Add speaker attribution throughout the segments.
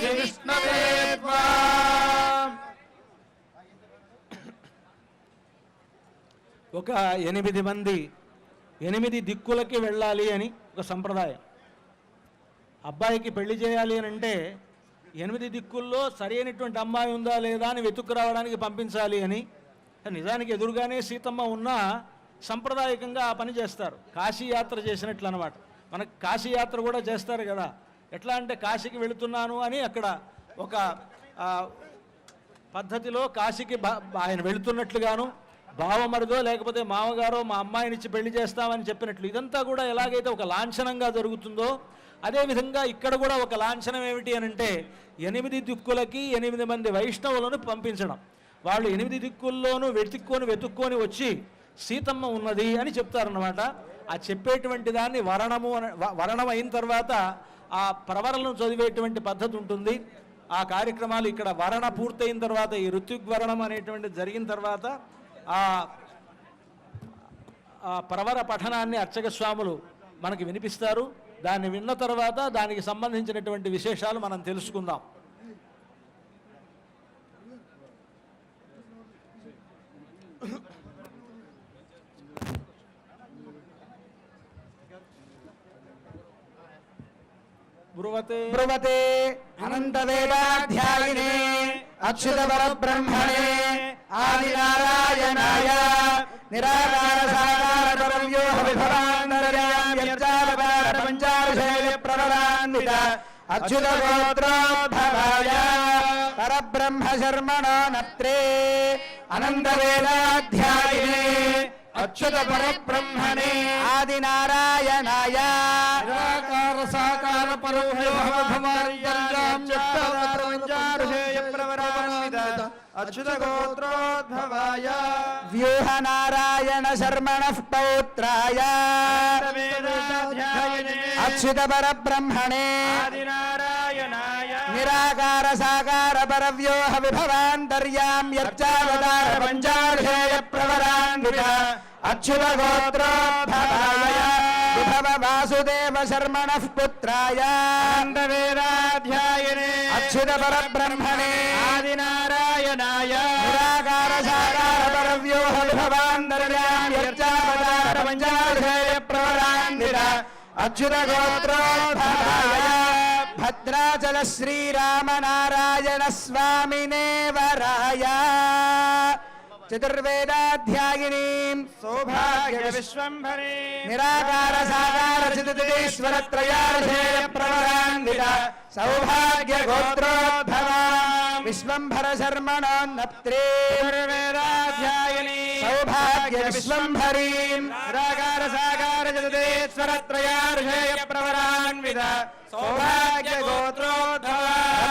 Speaker 1: ఒక ఎనిమిది మంది ఎనిమిది దిక్కులకి వెళ్ళాలి అని ఒక సంప్రదాయం. అబ్బాయికి పెళ్ళి చేయాలి అని అంటే ఎనిమిది దిక్కుల్లో సరైనటువంటి అమ్మాయి ఉందా లేదా అని వెతుక్కు రావడానికి పంపించాలి అని. నిజానికి ఎదురుగానే సీతమ్మ ఉన్నా సంప్రదాయకంగా ఆ పని చేస్తారు. కాశీయాత్ర చేసినట్లు అనమాట మనకు కాశీయాత్ర కూడా చేస్తారు కదా. ఎట్లా అంటే కాశీకి వెళుతున్నాను అని అక్కడ ఒక పద్ధతిలో కాశీకి బా- ఆయన వెళుతున్నట్లుగాను భావమరుదో లేకపోతే మామగారో మా అమ్మాయినిచ్చి పెళ్ళి చేస్తామని చెప్పినట్లు ఇదంతా కూడా ఎలాగైతే ఒక లాంఛనంగా జరుగుతుందో అదేవిధంగా ఇక్కడ కూడా ఒక లాంఛనం ఏమిటి అని అంటే ఎనిమిది దిక్కులకి ఎనిమిది మంది వైష్ణవులను పంపించడం. వాళ్ళు ఎనిమిది దిక్కుల్లోనూ వెతుక్కొని వెతుక్కొని వచ్చి సీతమ్మ ఉన్నది అని చెప్తారన్నమాట. ఆ చెప్పేటువంటి దాన్ని వరణము వరణం అయిన తర్వాత ఆ ప్రవరలను చదివేటువంటి పద్ధతి ఉంటుంది. ఆ కార్యక్రమాలు ఇక్కడ వరణ పూర్తయిన తర్వాత ఈ ఋత్యుగ్వరణం అనేటువంటి జరిగిన తర్వాత ఆ ఆ ప్రవర పఠనాన్ని అర్చక స్వాములు మనకి వినిపిస్తారు. దాన్ని విన్న తర్వాత దానికి సంబంధించినటువంటి విశేషాలు మనం తెలుసుకుందాం. బ్రువతే.
Speaker 2: బ్రువతే. అనంతవేదాధ్యాయినే అచ్యుత పరబ్రహ్మణే ఆదినారాయణాయ. నిరాకార సాకార పరవ్యోహ విభవాంతర్యామ్యర్చావతార పంచారుశైలి ప్రవరాన్విత అచ్యుత గోత్రోద్భవాయ పరబ్రహ్మ శర్మణో నత్రే అనంతవేదాధ్యాయినే అచ్యుత పరబ్రహ్మణే ఆదినారాయణాయ
Speaker 3: నిరాకార సాకార
Speaker 2: అచ్యుత గోత్రోద్భవాయ వ్యూహ నారాయణ శర్మణ పౌత్రాయ అచ్యుత పరబ్రహ్మణే నిరాకార సాకార పరవ్యోహ విభవాంతర్యామ్యర్చావతార పంచార్షేయ ప్రవరాన్విత అచ్యుత గోత్రోద్భవాయ విభవ వాసుదేవ శర్మణ పుత్రాయ వేదాధ్యాయనే అచ్యుత పరబ్రహ్మణే ఆదినారాయణాయ నిరాకార సాకార పరవ్యోహ విభవాంతర్యామ్యర్చావతార పంచార్షేయ ప్రవరాన్విత అచ్యుత గోత్రోద్భవాయ భద్రాచల శ్రీరామనారాయణ స్వామినే వరాయ చతుర్వేదాధ్యాయిని సౌభాగ్య విశ్వంభరే నిరాకార సాకార చితీశ్వర త్రయార్షేయ ప్రవరాన్విత సౌభాగ్య గోత్రోద్భవా విశ్వంభర శర్మణోన్నప్త్రే వేదాధ్యాయిని సౌభాగ్య విశ్వంభరీ నిరాకార సాకార చితీశ్వర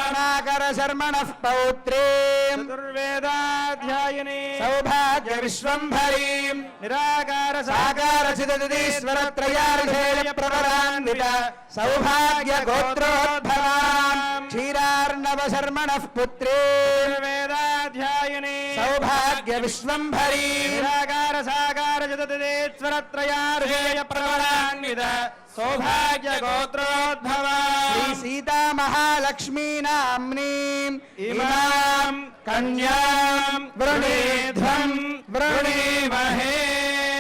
Speaker 2: త్రయార్షేయ ప్రవరాన్విత సౌభాగ్య గోత్రోద్భవా రత్నాకర శర్మణ పౌత్రే చతుర్వేదాధ్యాయిని సౌభాగ్య విశ్వంభరీ నిరాకార సాకార చిదీశ్వర ప్రవరాన్విత సౌభాగ్య విశ్వంభరీ. నిరాకార సాకార చిదీశ్వర త్రయార్ధేయ ప్రవరాన్విత సౌభాగ్య గోత్రోద్భవా. శ్రీ సీతా మహాలక్ష్మీ నామ్నీ. ఇమాం కన్యాం వృణీధ్వం వృణీమహే.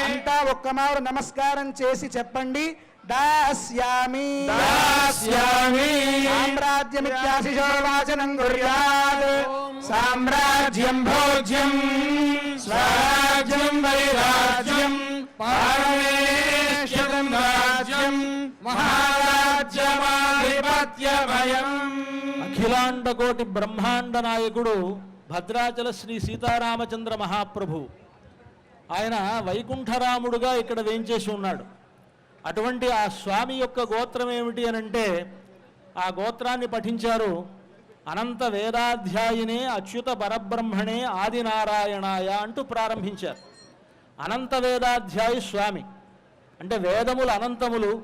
Speaker 2: అంతా ఒక్క మారు నమస్కారం చేసి చెప్పండి. దాస్యామి. దాస్యామి. సామ్రాజ్యమిత్యాశిషో వాచనం కుర్యాత్ సామ్రాజ్యం భోజ్యం స్వరాజ్యం వైరాజ్యం పారమేశ్వరం రాజ్యం మహారాజ్యమాధిపత్యభయం
Speaker 1: అఖిలాండ కోటి బ్రహ్మాండ నాయకుడు భద్రాచల శ్రీ సీతారామచంద్ర మహాప్రభు. ఆయన వైకుంఠరాముడుగా ఇక్కడ వేయించేసి ఉన్నాడు. అటువంటి ఆ స్వామి యొక్క గోత్రం ఏమిటి అని అంటే ఆ గోత్రాన్ని పఠించారు అనంత వేదాధ్యాయినే అచ్యుత పరబ్రహ్మణే ఆదినారాయణాయ అంటూ ప్రారంభించారు. అనంత వేదాధ్యాయి స్వామి. అంటే వేదములు అనంతములు.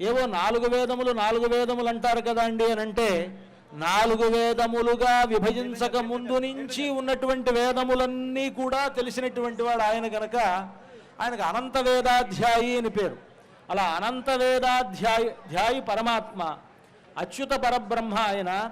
Speaker 1: ఏవో నాలుగు వేదములు నాలుగు వేదములు అంటారు కదా అండి అని అంటే నాలుగు వేదములుగా విభజించక ముందు నుంచి ఉన్నటువంటి వేదములన్నీ కూడా తెలిసినటువంటి వాడు ఆయన కనుక ఆయనకు అనంత వేదాధ్యాయి అని పేరు. అలా అనంత వేదాధ్యాయి ధ్యాయి పరమాత్మ అచ్యుత పరబ్రహ్మ ఆయన